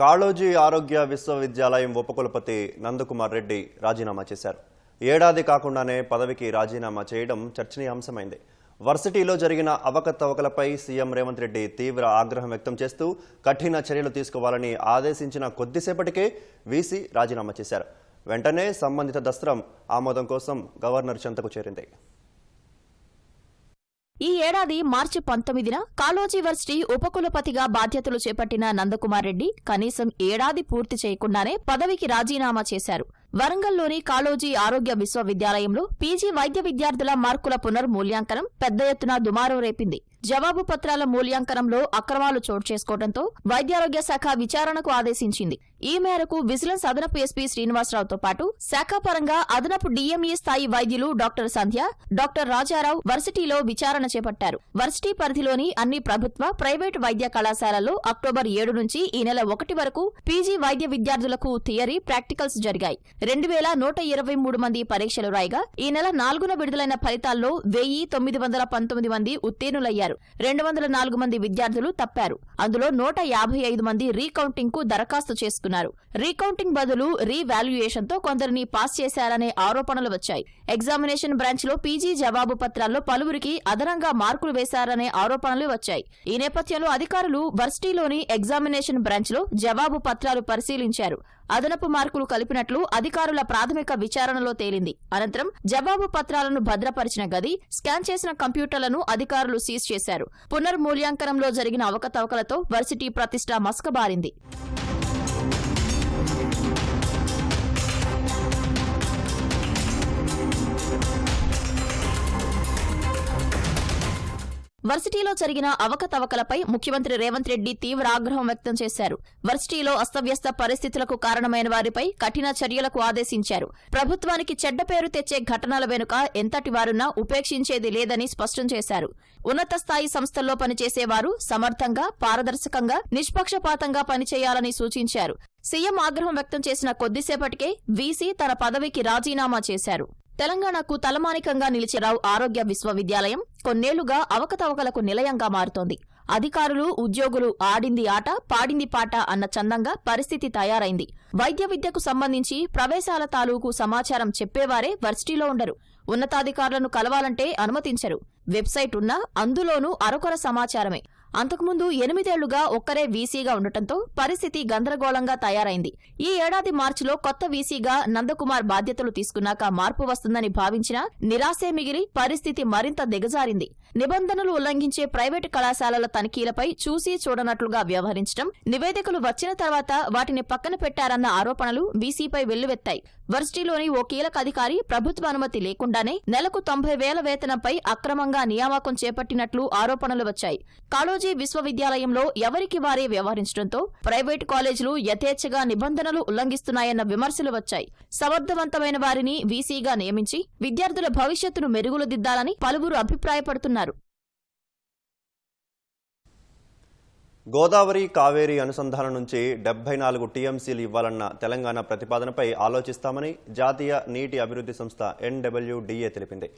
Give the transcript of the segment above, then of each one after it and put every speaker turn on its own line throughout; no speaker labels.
కాళోజీ ఆరోగ్య విశ్వవిద్యాలయం ఉపకులపతి నందకుమార్ రెడ్డి రాజీనామా చేశారు. ఏడాది కాకుండానే పదవికి రాజీనామా చేయడం చర్చనీయాంశమైంది. వర్సిటీలో జరిగిన అవకతవకలపై సీఎం రేవంత్ రెడ్డి తీవ్ర ఆగ్రహం వ్యక్తం చేస్తూ కఠిన చర్యలు తీసుకోవాలని ఆదేశించిన కొద్దిసేపటికే వీసీ రాజీనామా చేశారు. వెంటనే సంబంధిత దస్త్రం ఆమోదం కోసం గవర్నర్ చెంతకు చేరింది.
ఈ ఏడాది మార్చి పంతొమ్మిదిన కాళోజీ వర్సిటీ ఉపకులపతిగా బాధ్యతలు చేపట్టిన నందకుమార్ రెడ్డి కనీసం ఏడాది పూర్తి చేయకుండానే పదవికి రాజీనామా చేశారు. వరంగల్లోని కాళోజీ ఆరోగ్య విశ్వవిద్యాలయంలో పీజీ వైద్య విద్యార్థుల మార్కుల పునర్మూల్యాంకనం పెద్ద ఎత్తున దుమారం రేపింది. జవాబు పత్రాల మూల్యాంకనంలో అక్రమాలు చోటు చేసుకోవడంతో వైద్యారోగ్య శాఖ విచారణకు ఆదేశించింది. ఈ మేరకు విజిలెన్స్ అదనపు ఎస్పీ శ్రీనివాసరావుతో పాటు శాఖాపరంగా అదనపు డీఎంఈ స్థాయి వైద్యులు డాక్టర్ సంధ్య డాక్టర్ రాజారావు వర్సిటీలో విచారణ చేపట్టారు. వర్సిటీ పరిధిలోని అన్ని ప్రభుత్వ ప్రైవేటు వైద్య కళాశాలల్లో అక్టోబర్ ఏడు నుంచి ఈ నెల ఒకటి వరకు పీజీ వైద్య విద్యార్థులకు థియరీ ప్రాక్టికల్స్ జరిగాయి. రెండు వేల నూట ఇరవై మూడు మంది పరీక్షలు రాయగా ఈ నెల నాలుగున విడుదలైన ఫలితాల్లో వెయ్యి తొమ్మిది వందల పంతొమ్మిది మంది ఉత్తీర్ణులయ్యారు. రెండు వందల నాలుగు మంది విద్యార్థులు తప్పారు. అందులో నూట యాభై ఐదు మంది రీకౌంటింగ్కు దరఖాస్తు చేసుకున్నారు. రీకౌంటింగ్ బదులు రీవాల్యుయేషన్తో కొందరిని పాస్ చేశారనే ఆరోపణలు వచ్చాయి. ఎగ్జామినేషన్ బ్రాంచ్లో పీజీ జవాబు పత్రాల్లో పలువురికి అదనంగా మార్కులు వేశారనే ఆరోపణలు వచ్చాయి. ఈ నేపథ్యంలో అధికారులు వర్సిటీలోని ఎగ్జామినేషన్ బ్రాంచ్లో జవాబు పత్రాలు పరిశీలించారు. అదనపు మార్కులు కలిపినట్లు అధికారుల ప్రాథమిక విచారణలో తేలింది. అనంతరం జవాబు పత్రాలను భద్రపరిచిన గది స్కాన్ చేసిన కంప్యూటర్లను అధికారులు సీజ్ చేశారు. పునర్మూల్యాంకనంలో జరిగిన అవకతవకలతో వర్సిటీ ప్రతిష్ట మసకబారింది. వర్సిటీలో జరిగిన అవకతవకలపై ముఖ్యమంత్రి రేవంత్ రెడ్డి తీవ్ర ఆగ్రహం వ్యక్తం చేశారు. వర్సిటీలో అస్తవ్యస్త పరిస్థితులకు కారణమైన వారిపై కఠిన చర్యలకు ఆదేశించారు. ప్రభుత్వానికి చెడ్డ పేరు తెచ్చే ఘటనల వెనుక ఎంతటి వారున్నా ఉపేక్షించేది లేదని స్పష్టం చేశారు. ఉన్నత స్థాయి సంస్థల్లో పనిచేసేవారు సమర్థంగా పారదర్శకంగా నిష్పక్షపాతంగా పనిచేయాలని సూచించారు. సీఎం ఆగ్రహం వ్యక్తం చేసిన కొద్దిసేపటికే వీసీ తన పదవికి రాజీనామా చేశారు. తెలంగాణకు తలమానికంగా నిలిచిరావు ఆరోగ్య విశ్వవిద్యాలయం కొన్నేళ్ళుగా అవకతవకలకు నిలయంగా మారుతోంది. అధికారులు ఉద్యోగులు ఆడింది ఆట పాడింది పాట అన్న చందంగా పరిస్థితి తయారైంది. వైద్య విద్యకు సంబంధించి ప్రవేశాల తాలూకు సమాచారం చెప్పేవారే వర్సిటీలో ఉండరు. ఉన్నతాధికారులను కలవాలంటే అనుమతించరు. వెబ్సైట్ ఉన్నా అందులోనూ అరకొర సమాచారమే. అంతకుముందు ఎనిమిదేళ్ళుగా ఒక్కరే వీసీగా ఉండటంతో పరిస్థితి గందరగోళంగా తయారైంది. ఈ ఏడాది మార్చిలో కొత్త వీసీగా నందకుమార్ బాధ్యతలు తీసుకున్నాక మార్పు వస్తుందని భావించినా నిరాశే మిగిలి పరిస్థితి మరింత దిగజారింది. నిబంధనలు ఉల్లంఘించే ప్రైవేటు కళాశాలల తనిఖీలపై చూసి చూడనట్లుగా వ్యవహరించడం నివేదికలు వచ్చిన తర్వాత వాటిని పక్కన పెట్టారన్న ఆరోపణలు వీసీపై వెల్లువెత్తాయి. వర్సిటీలోని ఓ కీలక అధికారి ప్రభుత్వ అనుమతి లేకుండానే నెలకు తొంభై వేల వేతనంపై అక్రమంగా నియామకం చేపట్టినట్లు ఆరోపణలు వచ్చాయి. కాళోజీ విశ్వవిద్యాలయంలో ఎవరికి వారే వ్యవహరించడంతో ప్రైవేటు కాలేజీలు యథేచ్ఛగా నిబంధనలు ఉల్లంఘిస్తున్నాయన్న విమర్శలు వచ్చాయి. సమర్థవంతమైన వారిని వీసీగా నియమించి విద్యార్థుల భవిష్యత్తును మెరుగులు దిద్దాలని పలువురు అభిప్రాయపడుతున్నారు.
గోదావరి కావేరీ అనుసంధానం నుంచి డెబ్బై నాలుగు టీఎంసీలు ఇవ్వాలన్న తెలంగాణ ప్రతిపాదనపై ఆలోచిస్తామని జాతీయ నీటి అభివృద్ధి సంస్థ ఎన్డబ్ల్యూడీఏ తెలిపింది.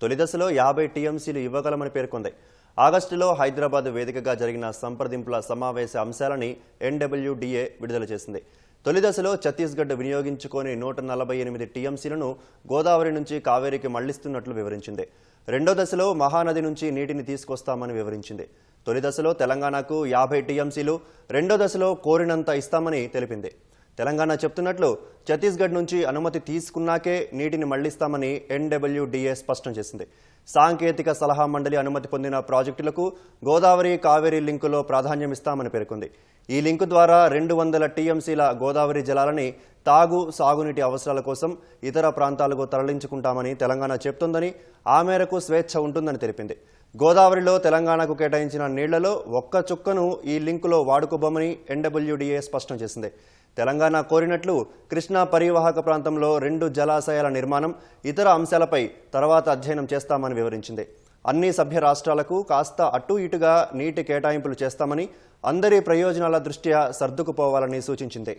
తొలి దశలో యాభై టీఎంసీలు ఇవ్వగలమని పేర్కొంది. ఆగస్టులో హైదరాబాద్ వేదికగా జరిగిన సంప్రదింపుల సమావేశ అంశాలని ఎన్డబ్ల్యూడిఏ విడుదల చేసింది. తొలి దశలో ఛత్తీస్గఢ్ వినియోగించుకొని నూట నలభై ఎనిమిది టీఎంసీలను గోదావరి నుంచి కావేరికి మళ్ళిస్తున్నట్లు వివరించింది. రెండో దశలో మహానది నుంచి నీటిని తీసుకొస్తామని వివరించింది. తొలి దశలో తెలంగాణకు యాభై టీఎంసీలు రెండో దశలో కోరినంత ఇస్తామని తెలిపింది. తెలంగాణ చెప్తున్నట్లు ఛత్తీస్గఢ్ నుంచి అనుమతి తీసుకున్నాకే నీటిని మళ్ళిస్తామని ఎన్డబ్ల్యూడిఏ స్పష్టం చేసింది. సాంకేతిక సలహా మండలి అనుమతి పొందిన ప్రాజెక్టులకు గోదావరి కావేరీ లింకులో ప్రాధాన్యం ఇస్తామని పేర్కొంది. ఈ లింకు ద్వారా రెండు వందల టీఎంసీల గోదావరి జలాలని తాగు సాగునీటి అవసరాల కోసం ఇతర ప్రాంతాలకు తరలించుకుంటామని తెలంగాణ చెప్తోందని ఆ మేరకు స్వేచ్ఛ ఉంటుందని తెలిపింది. గోదావరిలో తెలంగాణకు కేటాయించిన నీళ్ళలో ఒక్క చుక్కను ఈ లింకులో వాడుకోబోమని ఎన్డబ్ల్యూడిఏ స్పష్టం చేసింది. తెలంగాణ కోరినట్లు కృష్ణా పరివాహక ప్రాంతంలో రెండు జలాశయాల నిర్మాణం ఇతర అంశాలపై తర్వాత అధ్యయనం చేస్తామని వివరించింది. అన్ని సభ్య రాష్ట్రాలకు కాస్త అటు ఇటుగా నీటి కేటాయింపులు చేస్తామని అందరి ప్రయోజనాల దృష్ట్యా సర్దుకుపోవాలని సూచించింది.